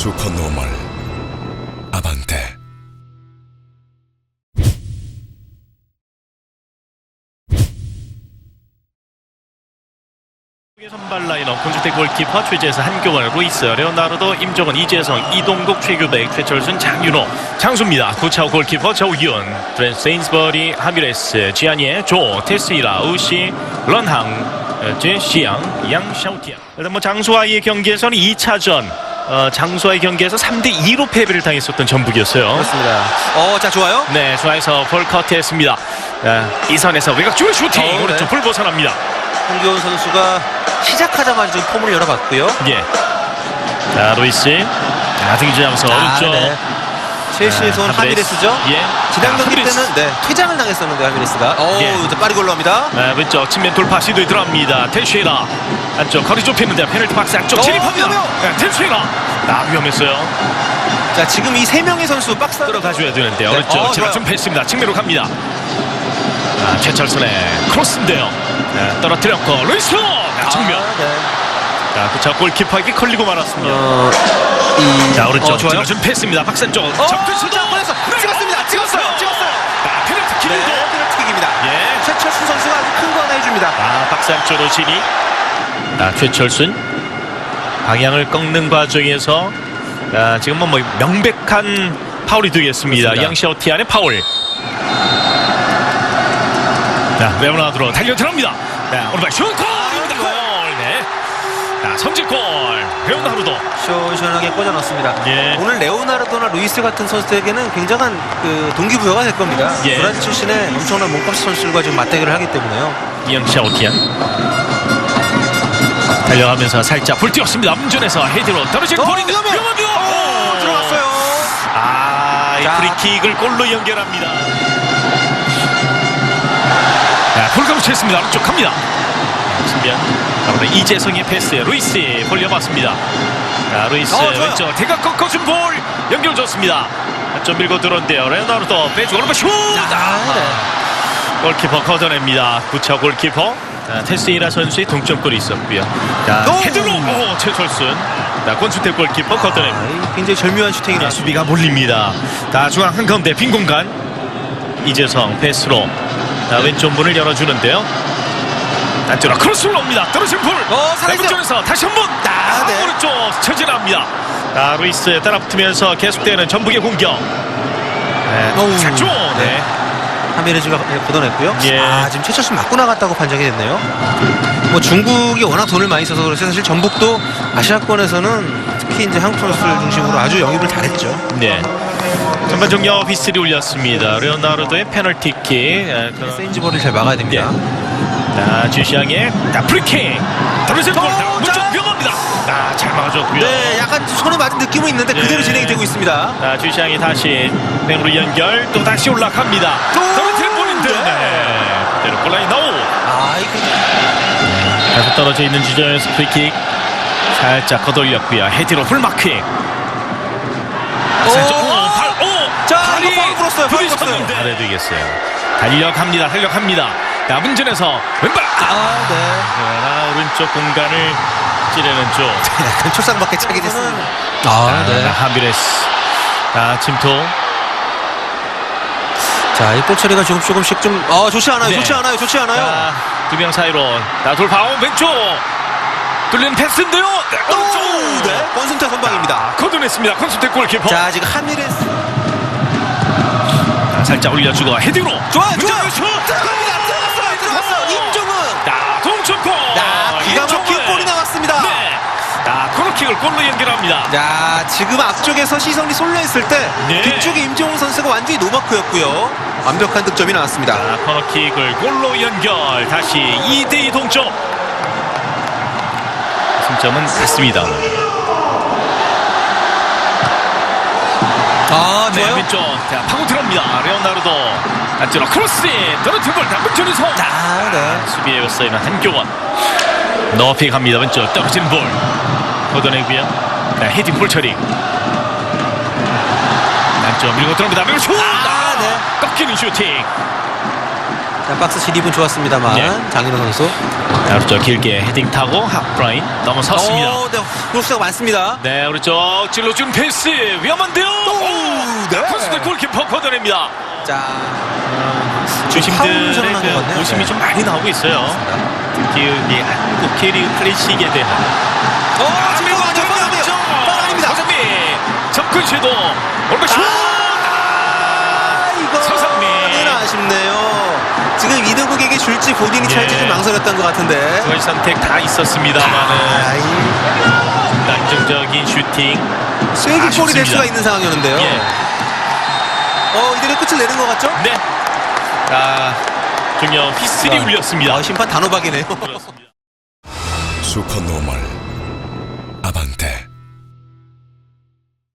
슈퍼노멀 아반떼. 선발 라인업 공주대 골키퍼 최재서 한교원 루이스 레오나르도 임종원 이재성 이동국 최규백 최철순 장윤호 장수입니다. 구차우 골키퍼 정우기훈 프랜 세인스버리 하미레스 지아니에 조 테스이라 우시 런항 제시양 양샤우티아. 일단 뭐 장수와의 경기에서는 2차전 어, 장수와의 경기에서 3대 2로 패배를 당했었던 전북이었어요. 그렇습니다. 어, 자 좋아요. 네, 좌에서 폴커트 했습니다. 자, 이선에서 외곽 쪽에 슈팅 어, 네. 오른쪽 불 벗어납니다. 홍기훈 선수가 시작하자마자 좀 폼을 열어봤고요. 예. 자, 로이스. 자, 등지하면서 오른쪽. 네. 첼시에서 온 아, 하미레스. 하미레스죠. 예. 지난 자, 경기. 때는 네, 퇴장을 당했었는데 하미레스가. 오, 예. 이제 빠르게 올라옵니다. 네, 왼쪽 측면 돌파 시도에 들어갑니다. 텐슈에라. 안쪽 거리 좁히는데 페널티 박스 안쪽 어, 진입합니다. 네, 텐슈에라. 아, 위험했어요. 자, 지금 이 세 명의 선수 박스 들어가줘야 되는데 네, 오른쪽 어, 제가. 좀 패스입니다. 측면으로 갑니다. 아, 최철선의 크로스인데요. 네, 떨어뜨렸고 루이스 아, 정면. 아, 네. 자, 그쵸 골키퍼에게 걸리고 말았습니다. 어, 이 자 오른쪽 어, 좋아요. 좀 패스입니다. 박산 쪽. 어, 접근. 자, 보냈어. 찍었습니다. 찍었어요. 찍었어요. 자, 페널티 네, 킥도. 페널티킥입니다. 예. 최철순 선수가 아주 큰 거 하나 해줍니다. 아 박산 쪽으로 진이. 자 최철순 방향을 꺾는 과정에서 자, 지금은 뭐 명백한 파울이 되겠습니다. 그렇습니다. 양시오티안의 파울. 자 레오나드로 달려 들어갑니다. 자 오른발 슛. 골. 네. 자 선제골. 레오나르도. 시원시원하게 꽂아 넣습니다. 예. 오늘 레오나르도나 루이스 같은 선수들에게는 굉장한 그 동기부여가 될 겁니다. 예. 브라질 출신의 엄청난 몸값 선수들과 지금 맞대결을 하기 때문에요. 양시오티안. 달려가면서 살짝 불띄웠습니다. 운전에서 헤드로 떨어진 어, 볼인데 위험해요. 위험합니다. 오, 들어갔어요. 아, 이 자. 프리킥을 골로 연결합니다. 자, 볼감치 했습니다. 오른쪽 갑니다. 자, 오늘 이재성의 패스. 루이스 벌려봤습니다. 자, 루이스 어. 왼쪽 대각 꺾어준 볼 연결 좋습니다. 좀 밀고 들어온대요. 레오나르도 빼주고 오른발 슛! 아, 네. 골키퍼 걷어냅니다. 구차 골키퍼. 자, 테스이라 선수의 동점골이 있었고요. 자, 오! 헤드로 오, 최철순. 자, 권수태 골키퍼 걷어냅니다. 아, 이 굉장히 절묘한 슈팅이 자, 나왔습니다. 수비가 몰립니다. 자, 중앙 한가운데 빈 공간. 이재성 패스로 자, 왼쪽 문을 열어주는데요. 안쪽으로 크로스를 옵니다. 떨어진 볼. 어. 내문전에서 다시 한 번. 아, 네. 오른쪽 처진합니다. 자, 루이스 따라붙으면서 계속되는 전북의 공격. 네, 어우, 작조. 네. 네. 하미레즈가 걷어냈고요. 예. 아 지금 최철순 맞고 나갔다고 판정이 됐네요. 뭐 중국이 워낙 돈을 많이 써서 그렇지 사실 전북도 아시아권에서는 특히 이제 한국 선수들 중심으로 아주 영입을 잘했죠. 네. 전반 종료 휘슬이 울렸습니다. 레오나르도의 페널티킥. 에, 그- 세인지볼을 잘 막아야 됩니다. 자, 주시앙의 자, 프리킥. 자, 어, 문쪽 자. 위험합니다. 아, 잘 막아줬고요. 네, 약간 손에 맞은 느낌은 있는데 예. 그대로 진행이 되고 있습니다. 자, 주시앙이 다시 뱅으로 연결. 또 다시 올라갑니다. 또. 떨어뜨린 볼인데. 네. 네. 그대로 골라인 나오. 아, 이거 다시 떨어져 있는 지점에서 프리킥. 살짝 거돌렸고요. 헤드로 풀마킹. 살짝, 오, 발, 오! 자, 발이 이거 파울 불었어요, 파울 부딪혔는데. 불었어요. 잘해드리겠어요. 달려갑니다. 달려갑니다. 자, 문전에서 왼발. 아, 네. 아, 오른쪽 공간을 찌르는 쪽. 약간 초상밖에 차게 됐습니다. 아, 아, 네. 하비레스. 자, 침투. 자, 이볼 처리가 조금 조금씩 좀, 어, 좋지 않아요, 네. 좋지 않아요, 좋지 않아요. 자, 두명 사이로. 자, 돌파, 오, 왼쪽. 뚫리는 패스인데요. 네, 또, 오른쪽. 네, 권순태 선방입니다. 거둔했습니다. 콘스테 골키퍼. 자, 자, 지금 하미레스. 살짝 올려주고 헤딩으로. 좋아요, 좋아요. 슛. 들어갑니다, 자, 코너킥을 골로 연결합니다. 자, 지금 앞쪽에서 시선이 쏠려있을 때 네. 뒤쪽에 임종훈 선수가 완전히 노마크였고요. 완벽한 득점이 나왔습니다. 자, 코너킥을 골로 연결. 다시 2대2 동점. 승점은 같습니다. 아, 네, 왼쪽. 자, 파고 들어옵니다. 레오나르도. 안쪽으로 크로스. 떨어진 볼. 남문천에서. 아, 네. 수비에 였어요 한교원. 높이 갑니다. 왼쪽 떨어진 볼. 걷어내고요. 네, 헤딩 볼 처리. 안쪽 밀고 들어옵니다. 밀고 슛! 아, 네. 꺾이는 슈팅. 자, 박스 진입은 좋았습니다만 네. 장인호 선수. 자, 오른쪽 길게 헤딩 타고 하프라인 넘어섰습니다. 오, 네, 크로스가 많습니다. 네, 오른쪽 찔러준 패스 위험한데요. 오, 네. 코스트 골키퍼 걷어냅니다. 자, 주심들의 그. 고심이 네. 좀 많이 나오고 있어요. 특히 이 한국 K리그 클래식에 대한 어, 지금 이거 완전 뻔합니다. 뻔합니다. 서상민 접근 시도 오른쪽 슛. 아, 이거는 서상민. 아쉽네요. 지금 이동국에게 줄지 본인이 예. 찰지 좀 망설였던 것 같은데. 두 가지 선택 다 있었습니다만은 아이, 안정적인 슈팅. 쐐기 골이 될 아쉽습니다. 수가 있는 상황이었는데요. 예. 어, 이대로 끝을 내는 것 같죠? 네. 자, 중요 휘슬이 아, 울렸습니다. 아, 심판 단호박이네요. 그렇습니다. 슈퍼노멀